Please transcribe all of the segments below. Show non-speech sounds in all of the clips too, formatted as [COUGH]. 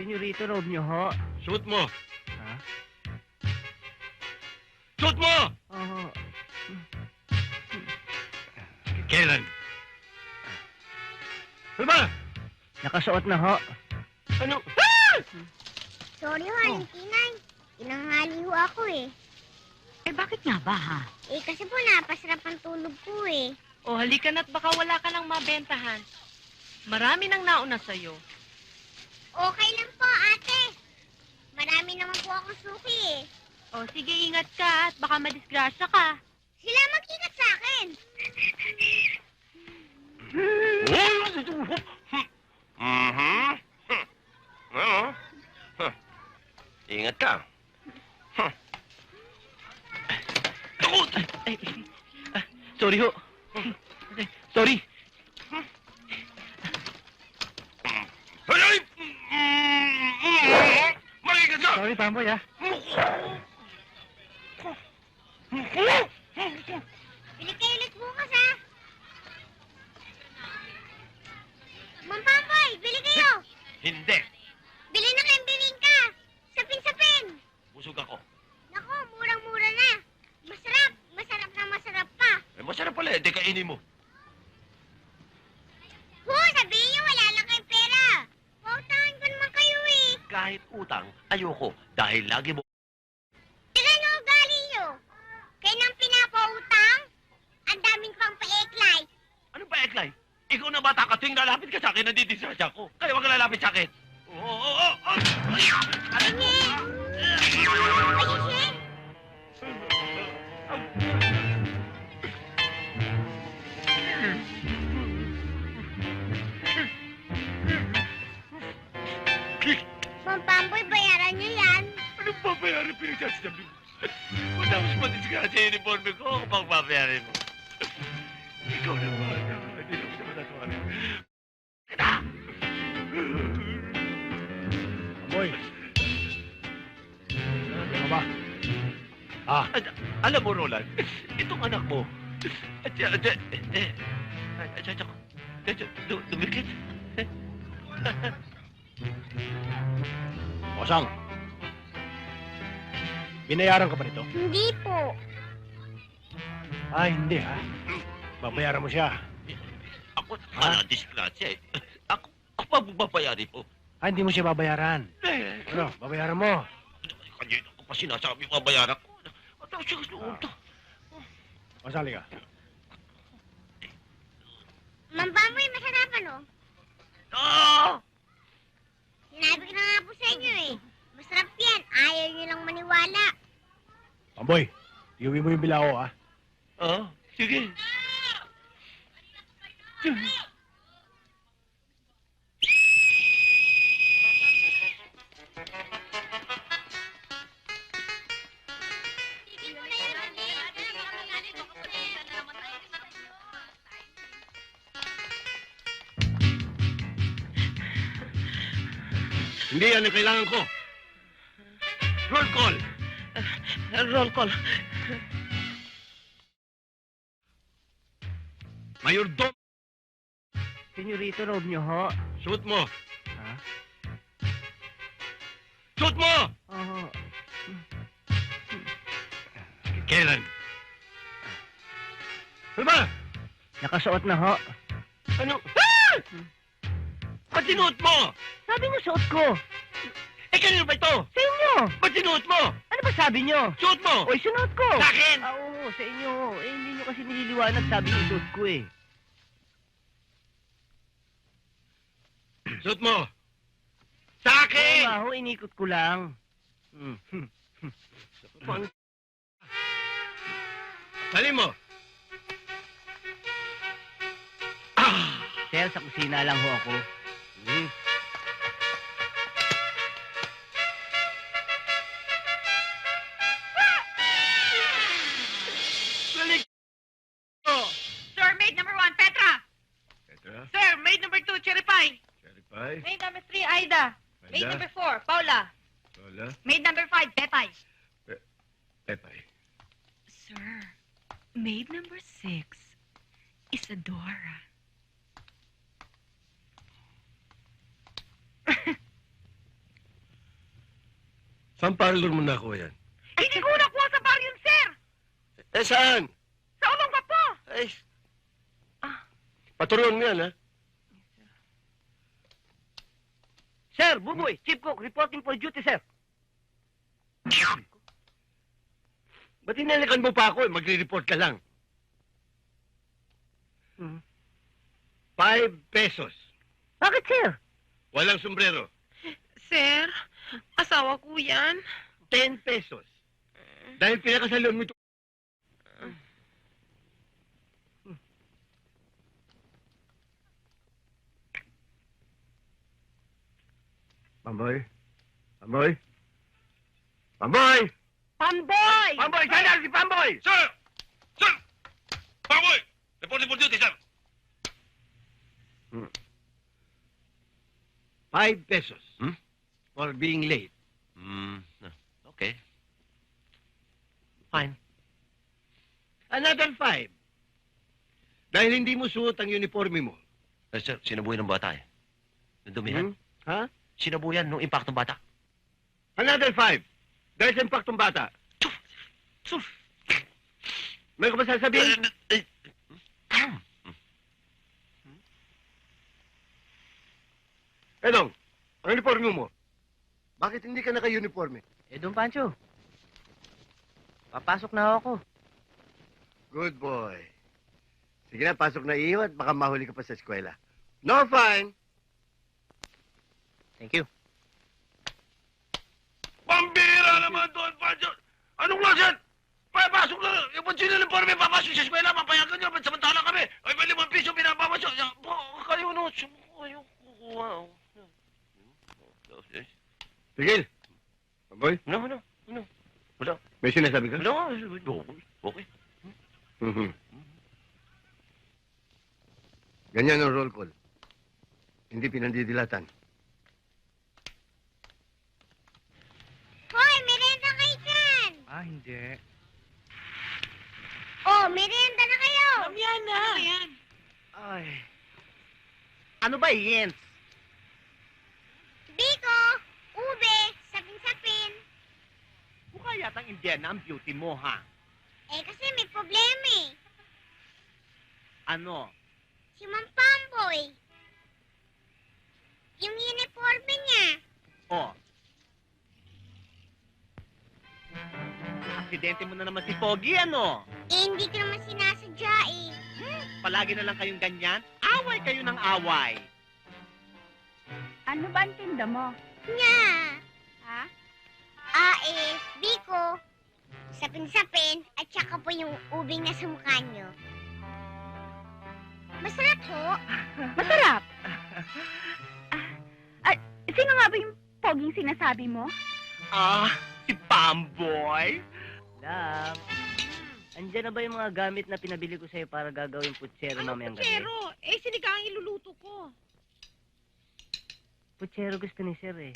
Senyorito, robe niyo ho. Suot mo! Ha? Suot mo! Oo. Kailan? Ano ba? Nakasuot na ho. Ano? Sorry ho, Aling Tinay. Tinanghali ho ako eh. Eh, bakit nga ba, ha? Eh, kasi po napasarap ang tulog ko eh. O, halika na't baka wala ka nang mabentahan. Marami nang nauna sa'yo. Okay lang po, ate. Marami naman po akong suki eh. O, sige, ingat ka at baka madisgrasya ka. Sila mag-ingat sa akin. Mhm. Oo. Huh. Ingat ka. Huh. Takot! Ay, ah, sorry ho. Sorry. Ay, ay! Mag-ingat ka! Sorry, Pamboy, ha? Bili kayo ulit bukas ha. Mampamboy, bili kayo. Hindi. Bili ng embibingka. Sapin-sapin. Busog ako. Nako, murang-mura na. Masarap. Masarap na masarap pa. Eh, masarap pala eh. Di kainin mo. Ho, sabihin niyo wala lang kayong pera. Pautahan ko naman kayo eh. Kahit utang, ayoko. Dahil lagi mo... Tignan mo ugali niyo. Kayo nang pinapautang. Ang daming pang pa-eklay. Ano ba, Eklay? Ikaw na bata ka tuwing lalapit ka sa akin, nandidisasya ko. Kaya wag ka lalapit sa akin. Oo, oo, oo, oo. Ay! Sige. Ayusin. Mampamboy, bayaran niyo yan. Ano ba bayaran pinagsasabi mo? Matapos disgrasya yung uniforme ko, ako pang babayarin mo. Ikaw na ba? Hindi na kita matatawarin. Kita! Pamboy. Ano ba? Ah, Al- alam mo, Roland, itong anak mo, at at at eh, eh, at at at du- dumikit. Osang. Binayaran ka ba nito? Hindi po. Ah, hindi, ha? Babayaran mo siya. Ako, ano, disgrasya eh. Ako, ako pa babayarin mo. Ah, hindi mo siya babayaran. Eh, Ano, babayaran mo. kanina ko pa sinasabi babayaran ko. At ako siya gusto ko. Masali ka. Mampamboy, masarap ano? Ah! Sinabi na nga po sa inyo eh. Masarap yan. Ayaw niyo lang maniwala. Pamboy, iuwi mo yung bilao, ha? Ah, sige. Hindi yan ang kailangan ko. Roll call. roll call. Mayor Dom. Senyorito, robe niyo ho. Shoot mo. Ha? Shoot mo! Oo. Kailan? Ano ba? Nakasuot na ho. Ano? Ah! Ba't sinuot mo? Sabi niyo suot ko. Eh, kanino ba ito? Sa inyo. Ba't sinuot mo? Ano ba sabi niyo? Suot mo! Oy, sunuot ko. Sa akin! Ah, oo, sa inyo. Eh, hindi niyo kasi nililiwanag sabi niyo suot ko eh. Suot mo! Sa Oo akin! nga ho, inikot ko lang. Hmm. Pang... [LAUGHS] Dali mo! Ah! Sir, sa kusina lang ho ako. Hmm. Balik! Oh! Sir, maid number one, Petra. Petra, Sir, maid number two, Cherry Pie. Cherry Pie, Maid number three, Aida. Maid number four, Paula. Lola, Maid number five, Petay. Pepay. Sir, maid number six, Isadora. Saan parlor mo nakuha yan? Hindi ko nakuha sa bar yun, sir! Eh, saan? Sa ulong ka po! Ay. Paturuan mo yan, ha? Sir, Buboy, Chief Cook, reporting for duty, sir. Ba't inalikan mo pa ako eh? Magre-report ka lang. Hmm. Five pesos. Bakit, sir? Walang sombrero. Sir, asawa ko yan. Ten pesos. Dahil pinakasalon mo ito. Pamboy? Pamboy? Pamboy! Pamboy! Pamboy! Saan na si Pamboy? Sir! Sir! Pamboy! Reporting for duty, sir. Five pesos. Hmm? For being late. Hmm, okay. Fine. Another five. Dahil hindi mo suot ang uniforme mo. Eh, sir, sinabuyan ng bata eh. Nandumihan. Hmm? Ha? Sinabuyan nung impact ng bata. Another five. Dahil sa impaktong bata. Sus! May ka ba sasabihin? Eh, Edong, ang uniforme mo. Bakit hindi ka naka-uniforme? Eh, Don Pancho. Papasok na ako. Good boy. Sige na, pasok na iyo at baka mahuli ka pa sa eskwela. No fine. Thank you. Pambira naman doon, Pancho! Anong lasan? Papasok na! Yung pansin ng informe, papasok sa eskwela, mapayagan niyo, ba't samantala kami? Ay, may limang piso pinapapasok. Kayo no, kayo kukuha. Tigil. Boy, No, no, no. may sinasabi ka? No, okay. Okay. Mhm. Ganyan ang roll call. Hindi pinandidilatan. Hoy, merenda kayo dyan! Ah, hindi. Oh, merenda na kayo! Yan na! Yan. Ay. Ano ba, Jens? Biko, ube, sapin-sapin. Mukha yatang Indiana ang beauty mo, ha? Eh, kasi may problema eh. Ano? Si Mang Pamboy. Yung uniforme niya. Oh. Aksidente mo na naman si Pogi, ano? Eh, hindi ko naman sinasadya eh. Palagi na lang kayong ganyan? Away kayo ng away. Ano ba ang tinda mo? Nya. Eh, Biko, sapin-sapin, at saka po yung ubing na sa mukha niyo. Masarap ho. [LAUGHS] Masarap. ah, ah, sino nga ba yung poging sinasabi mo? Ah, si Pamboy? Love, andyan na ba yung mga gamit na pinabili ko sa'yo para gagawin putsero mamayang gabi? Pero, eh, sinigang iluluto ko. Putsero gusto ni Sir eh.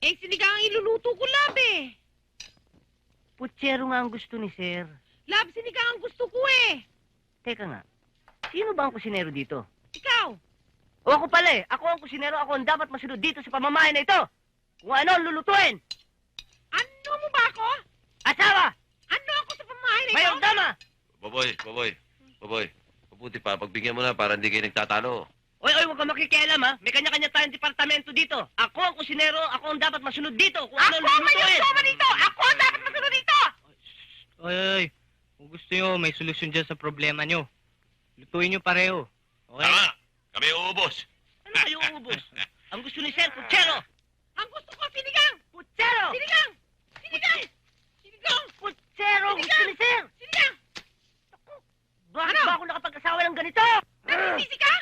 Eh, sinigang iluluto ko, lab eh. Putsero nga ang gusto ni Sir. Lab, sinigang ang gusto ko eh. Teka nga, sino ba ang kusinero dito? Ikaw. O ako pala eh, ako ang kusinero, ako ang dapat masunod dito sa pamamahay na ito. Kung ano ang lulutuin. Ano mo ba ako? Asawa, Ano ako sa pamahay na ito? dama. Baboy, baboy, baboy. Mabuti pa, pagbigyan mo na para hindi kayo nagtatalo. Oy, oy, huwag ka makikialam ha. May kanya-kanya tayong departamento dito. Ako ang kusinero, ako ang dapat masunod dito. Kung ano Ako ang ang lulutuin. mayosoma dito! Ako ang dapat masunod dito! Oy, oy, kung gusto nyo, may solusyon dyan sa problema nyo. Lutuin nyo pareho. Okay? Tama! Kami uubos. Ano kayo ubos? [LAUGHS] ang gusto ni Sir, putsero. Ang gusto ko, sinigang! Putsero! Sinigang! Sinigang! Sinigang! Putsero ang gusto ni Sir. Sinigang! Bakit Ano? ba ako nakapag-asawa ng ganito? Nagsisisi ka?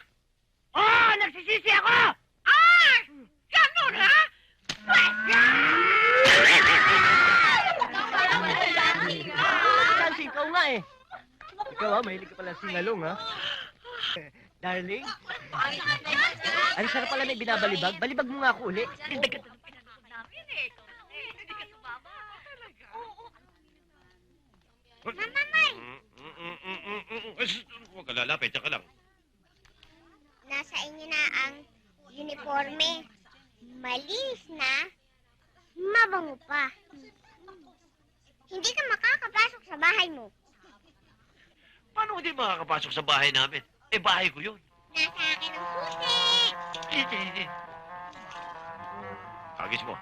Oh, nagsisisi ako! Ah! Ganon, ha? Nancy, ikaw nga eh. Ikaw ha, mahilig ka pala singalong ha. Darling, ano sarap pala may binabalibag? Balibag mo nga ako uli. Mama May, Huwag ka lalapit, tsaka lang. nasa inyo na ang uniforme. Malinis na, mabango mabango pa. Hindi ka makakapasok sa bahay mo. Paano hindi makakapasok sa bahay namin? Eh, bahay ko yun. Nasa akin ang susi. Agis mo.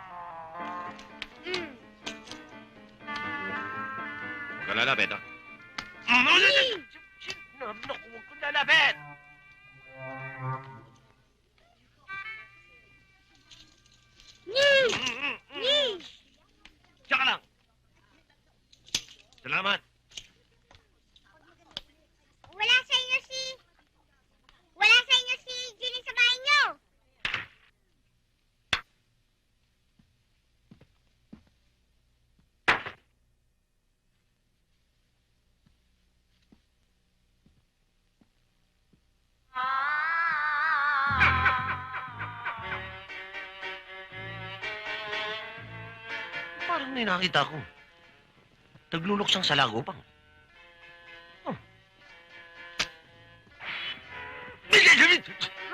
Mm. Huwag ka lalapit, ha? Sinam na huwag kong lalapit! May nakita ko. Nagluluksang sa lagopang. Oh.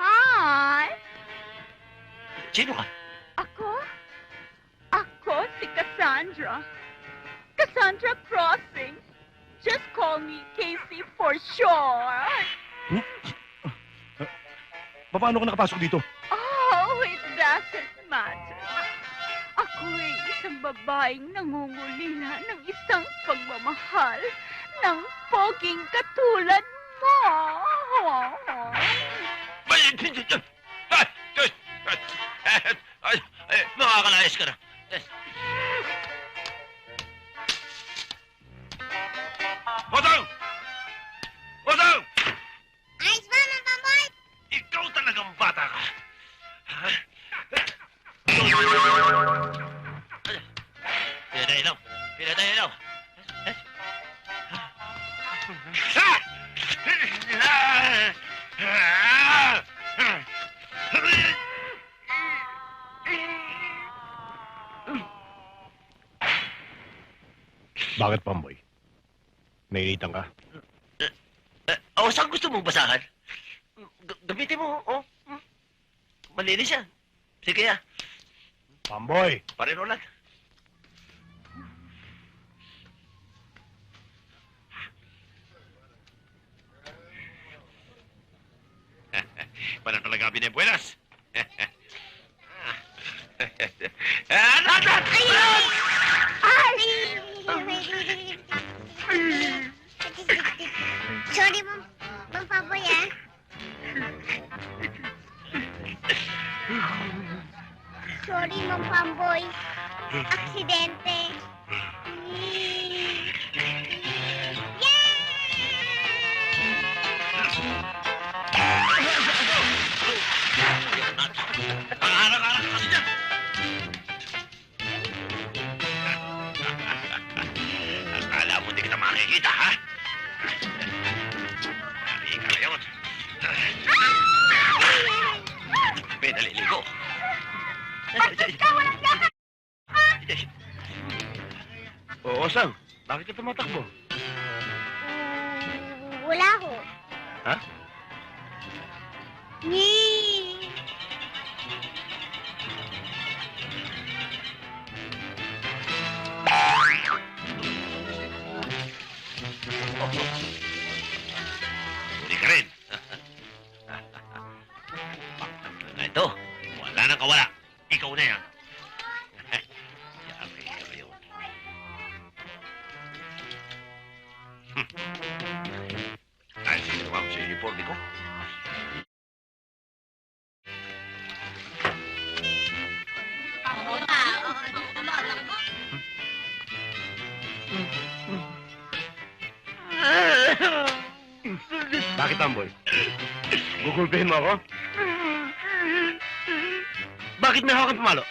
Hi! Sino ka? Ako? Ako si Cassandra. Cassandra Crossing. Just call me Casey for short. Paano ka nakapasok dito? Oh, it doesn't matter. Ako'y isang babaeng nangungulila ng isang pagmamahal ng poging katulad mo. Ay, ay, ay, ay! Bakit, Pamboy? Nainitan ka? Eh, oh, saan gusto mong basahan? G- gamitin mo, oh. Hmm. Malinis yan. Sige ah, Pamboy! pareho lang. [LAUGHS] Para talaga binebuenas. Ah, [LAUGHS] Sorry, Ma'am Pamboy, ah. [LAUGHS] Sorry, Ma'am Pamboy. Aksidente. Tumatakbo? Wala ho. Ha? Ni. Uniforme ko. Bakit, Pamboy? Gugulpihin mo ako? Bakit may hawak ang pamalo?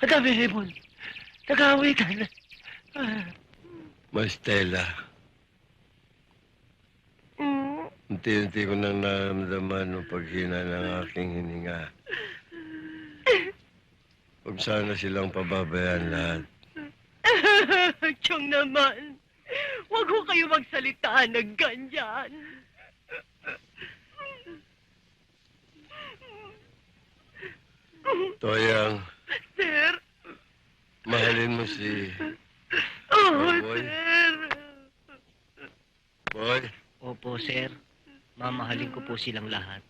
Ang dami hipon. Nag-aawitan. Ah. Mastela, Mm. unti-unti ko nang naramdaman ang paghina ng aking hininga. Huwag sana silang pababayaan lahat. [LAUGHS] Chong naman. Huwag ho kayo magsalitaan ng ganyan. Toyang, Sir mahalin mo si Oh, Boy. sir. Boy. Opo, sir. Mamahalin ko po silang lahat.